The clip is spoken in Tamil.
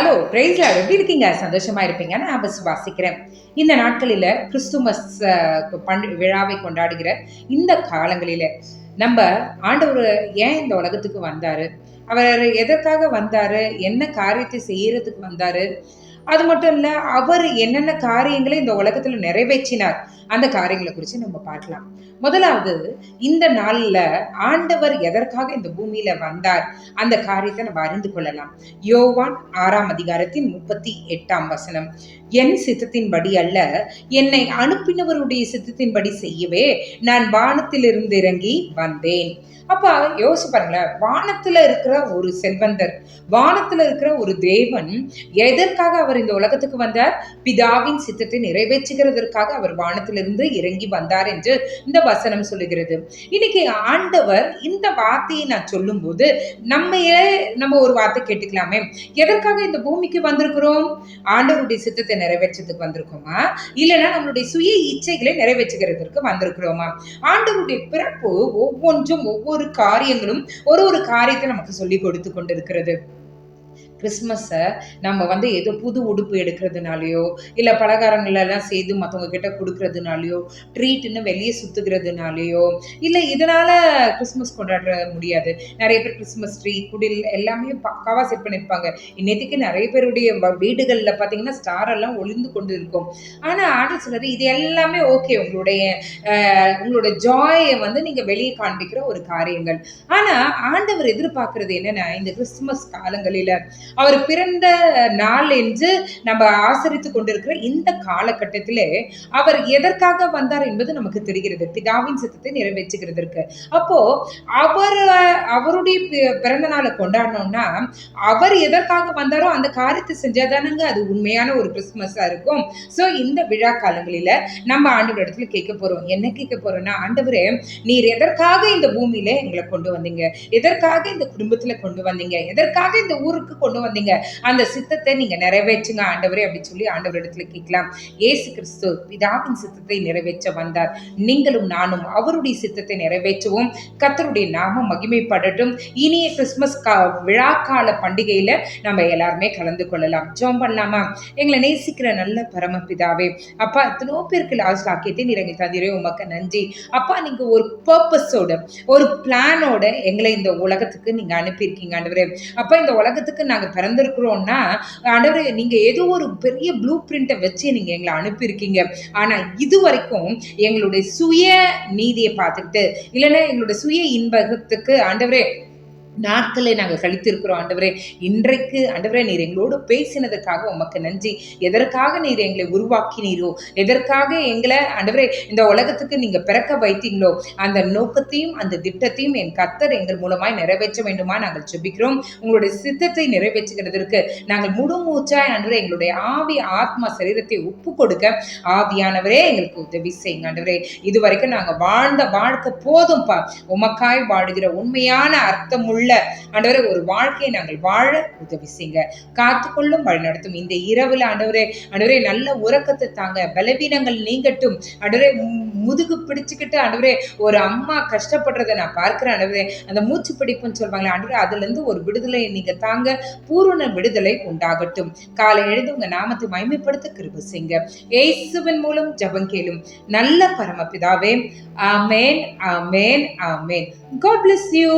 ஹலோ பிரைஸ்ல எப்படி இருக்கீங்க? சந்தோஷமா இருப்பீங்க. நான் விசுவாசிக்கிறேன் இந்த நாட்களில கிறிஸ்துமஸ் பண் விழாவை கொண்டாடுகிற இந்த காலங்களில நம்ம ஆண்டவர் ஏன் இந்த உலகத்துக்கு வந்தாரு? அவர் எதற்காக வந்தாரு? என்ன காரியத்தை செய்யறதுக்கு வந்தாரு? அது மட்டும் இல்ல அவர் என்னென்ன காரியங்களை இந்த உலகத்துல நிறைவேற்றினார் அந்த காரியங்களை குறித்து நம்ம பார்க்கலாம். முதலாவது இந்த நாள்ல ஆண்டவர் எதற்காக இந்த பூமியில வந்தார்? அந்த காரியத்தை நம்ம அறிந்து கொள்ளலாம். யோவான் ஆறாம் அதிகாரத்தின் முப்பத்தி எட்டாம் வசனம் என் சித்தத்தின்படி அல்ல என்னை அனுப்பினவருடைய சித்தத்தின்படி செய்யவே நான் வானத்திலிருந்து இறங்கி வந்தேன். அப்ப யோசிச்சு பாருங்களேன் வானத்துல இருக்கிற ஒரு செல்வந்தர் வானத்துல இருக்கிற ஒரு தேவன் எதற்காக அவர் இந்த உலகத்துக்கு வந்தார். பிதாவின் சித்தத்தை நிறைவேற்றுகிறதற்காக அவர் வானத்திலிருந்து இறங்கி வந்தார் என்று இந்த வசனம் சொல்லுகிறது. இன்னைக்கு ஆண்டவர் இந்த வார்த்தையை நான் சொல்லும்போது நம்ம ஏன் நம்ம ஒரு வார்த்தை கேட்டுக்கலாமே. எதற்காக இந்த பூமிக்கு வந்திருக்கிறோம்? ஆண்டவருடைய சித்தத்தை நிறைவேற்றதுக்கு வந்திருக்கோமா? இல்லைன்னா நம்மளுடைய சுய இச்சைகளை நிறைவேற்றுகிறதற்கு வந்திருக்கிறோமா? ஆண்டவருடைய பிறப்பு ஒவ்வொன்றும் ஒவ்வொரு காரியங்களும் ஒரு ஒரு காரியத்தை நமக்கு சொல்லி கொடுத்து கொண்டிருக்கிறது. கிறிஸ்மஸை நம்ம வந்து ஏதோ புது உடுப்பு எடுக்கிறதுனாலையோ இல்லை பலகாரங்களெல்லாம் செய்து மற்றவங்க கிட்ட கொடுக்கறதுனாலையோ ட்ரீட்னு வெளியே சுற்றுகிறதுனாலையோ இல்லை இதனால் கிறிஸ்மஸ் கொண்டாட முடியாது. நிறைய பேர் கிறிஸ்மஸ் ட்ரீ குடில் எல்லாமே பக்காவாக செட் பண்ணியிருப்பாங்க இன்னைக்கு நிறைய பேருடைய வீடுகளில் பார்த்தீங்கன்னா ஸ்டார் எல்லாம் ஒளிந்து கொண்டு இருக்கும் ஆனால் ஆடல் சொல்றது இது எல்லாமே ஓகே உங்களுடைய உங்களோட ஜாயை வந்து நீங்கள் வெளியே காண்பிக்கிற ஒரு காரியங்கள். ஆனால் ஆண்டவர் எதிர்பார்க்கறது என்னன்னா இந்த கிறிஸ்துமஸ் காலங்களில் அவர் பிறந்த நாள் என்று நம்ம ஆசரித்து கொண்டிருக்கிற இந்த காலகட்டத்திலே அவர் எதற்காக வந்தார் என்பது நமக்கு தெரிகிறது. பிதாவின் சித்தத்தை நிறைவேற்றுகிறதற்கு அப்போ அவர் அவருடைய பிறந்த நாளை கொண்டாடணும்னா அவர் எதற்காக வந்தாரோ அந்த காரியத்தை செஞ்சாதானுங்க அது உண்மையான ஒரு கிறிஸ்துமஸா இருக்கும். ஸோ இந்த விழா காலங்களில நம்ம ஆண்டவர் இடத்துல கேட்க போறோம். என்ன கேட்க போறோம்னா ஆண்டவரே நீர் எதற்காக இந்த பூமியில எங்களை கொண்டு வந்தீங்க? எதற்காக இந்த குடும்பத்துல கொண்டு வந்தீங்க? எதற்காக இந்த ஊருக்கு கொண்டு வந்தீங்க. அந்த சித்தத்தை நீங்க நிறைவேற்றுங்க. ஆண்டவரே அப்படின்னு சொல்லி ஆண்டவர் இடத்துல கேட்கலாம். ஏசு கிறிஸ்து பிதாவின் சித்தத்தை நிறைவேற்ற வந்தார். நீங்களும் நானும் அவருடைய சித்தத்தை நிறைவேற்றுவோம். கர்த்தருடைய நாமம் மகிமைப்படட்டும். இனிய கிறிஸ்துமஸ் கா விழாக்கால பண்டிகையில நம்ம எல்லாருமே கலந்து கொள்ளலாம். ஜோம் பண்ணலாமா? எங்களை நேசிக்கிற நல்ல பரமபிதாவே அப்பா எத்தனோ பேருக்கு லாஸ்ட் ஆக்கியத்தை நீங்க தந்திரே. உமக்கு நன்றி. அப்பா நீங்க ஒரு பர்பஸோட ஒரு பிளானோட எங்களை இந்த உலகத்துக்கு நீங்க அனுப்பியிருக்கீங்க ஆண்டவரே. அப்பா இந்த உலகத்துக்கு நாங்க பிறந்திருக்கிறோம்னா ஆண்டவரே நீங்கள் ஏதோ ஒரு பெரிய ப்ளூ பிரிண்ட்டை வச்சு நீங்கள் எங்களை அனுப்பியிருக்கீங்க. ஆனா இது வரைக்கும் எங்களுடைய சுய நீதியை பார்த்துக்கிட்டு இல்லைன்னா எங்களுடைய சுய இன்பத்துக்கு ஆண்டவரே நாட்களை நாங்கள் கழித்திருக்கிறோம். ஆண்டவரே இன்றைக்கு ஆண்டவரே நீர் எங்களோடு பேசினதுக்காக உமக்கு நன்றி. எதற்காக நீர் எங்களை உருவாக்கினீரோ எதற்காக எங்களை ஆண்டவரே இந்த உலகத்துக்கு நீங்க பிறக்க வைத்தீங்களோ அந்த நோக்கத்தையும் அந்த திட்டத்தையும் என் கத்தர் எங்கள் மூலமாய் நிறைவேற்ற வேண்டுமா நாங்கள் செபிக்கிறோம் உங்களுடைய சித்தத்தை நிறைவேற்றுகிறதற்கு நாங்கள் முழு மூச்சாய் ஆண்டவரே எங்களுடைய ஆவி ஆத்மா சரீரத்தை ஒப்பு கொடுக்க ஆவியானவரே எங்களுக்கு உதவி செய்யுங்க. ஆண்டவரே இதுவரைக்கும் நாங்கள் வாழ்ந்த வாழ்க்கை போதும்ப்பா உமக்காய் வாழுகிற உண்மையான அர்த்தமுள்ள ஆண்டவரே ஒரு வாழ்க்கையை நாங்கள் வாழ உதவி செய்யுங்க. காத்துக்கொள்ளும் வழிநடத்தும். இந்த இரவுல ஆண்டவரே ஆண்டவரே நல்ல உறக்கத்தை தாங்க. பலவீனங்கள் நீங்கட்டும். ஆண்டவரே முதுகு பிடிச்சுக்கிட்டு ஆண்டவரே ஒரு அம்மா கஷ்டப்படுறதை நான் பார்க்கிறேன் ஆண்டவரே. அந்த மூச்சு பிடிப்புன்னு சொல்லுவாங்களே ஆண்டவரே அதுல இருந்து ஒரு விடுதலை நீங்க தாங்க. பூரண விடுதலை உண்டாகட்டும். காலை எழுந்து உங்க நாமத்தை மயமைப்படுத்த கிருப செய்யுங்க. ஏசுவின் மூலம் ஜபம் கேளும். நல்ல பரமபிதாவே ஆமேன் ஆமேன் ஆமேன். God bless you.